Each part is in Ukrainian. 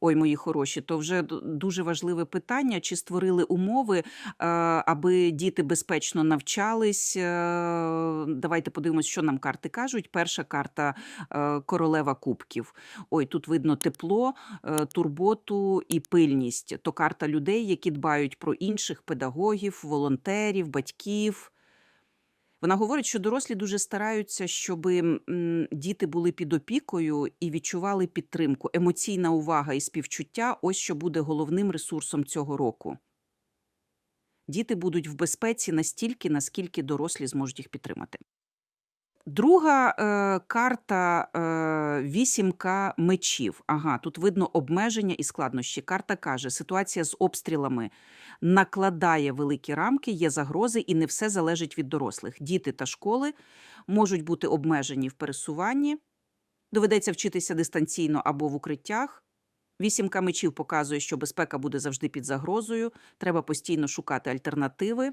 Ой, мої хороші, то вже дуже важливе питання, чи створили умови, е, аби діти безпечно навчались. Е, Давайте подивимось, що нам карти кажуть. Перша карта е, королева кубків. Ой, тут видно тепло, турботу і пильність. То карта людей, які дбають про інших педагогів, волонтерів, батьків. Вона говорить, що дорослі дуже стараються, щоб діти були під опікою і відчували підтримку. Емоційна увага і співчуття ось що буде головним ресурсом цього року. Діти будуть в безпеці настільки, наскільки дорослі зможуть їх підтримати. Друга е, карта е, вісімка мечів. Ага, тут видно обмеження і складнощі. Карта каже, ситуація з обстрілами накладає великі рамки, є загрози, і не все залежить від дорослих. Діти та школи можуть бути обмежені в пересуванні, доведеться вчитися дистанційно або в укриттях. Вісімка мечів показує, що безпека буде завжди під загрозою, треба постійно шукати альтернативи.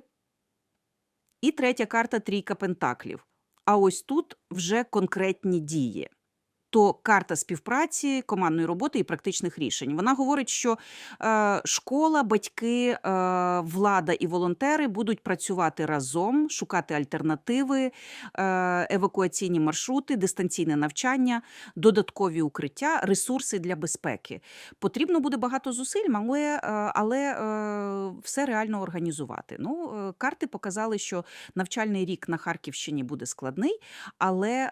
І третя карта трійка пентаклів. А ось тут вже конкретні дії. То карта співпраці, командної роботи і практичних рішень. Вона говорить, що е, школа, батьки, е, влада і волонтери будуть працювати разом, шукати альтернативи, е, евакуаційні маршрути, дистанційне навчання, додаткові укриття, ресурси для безпеки. Потрібно буде багато зусиль, але, але все реально організувати. Ну, карти показали, що навчальний рік на Харківщині буде складний, але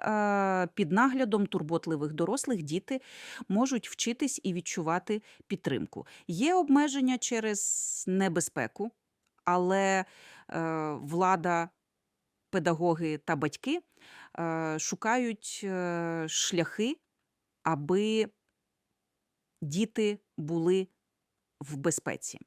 під наглядом турботливих дорослих діти можуть вчитись і відчувати підтримку. Є обмеження через небезпеку, але е, влада, педагоги та батьки е, шукають е, шляхи, аби діти були в безпеці.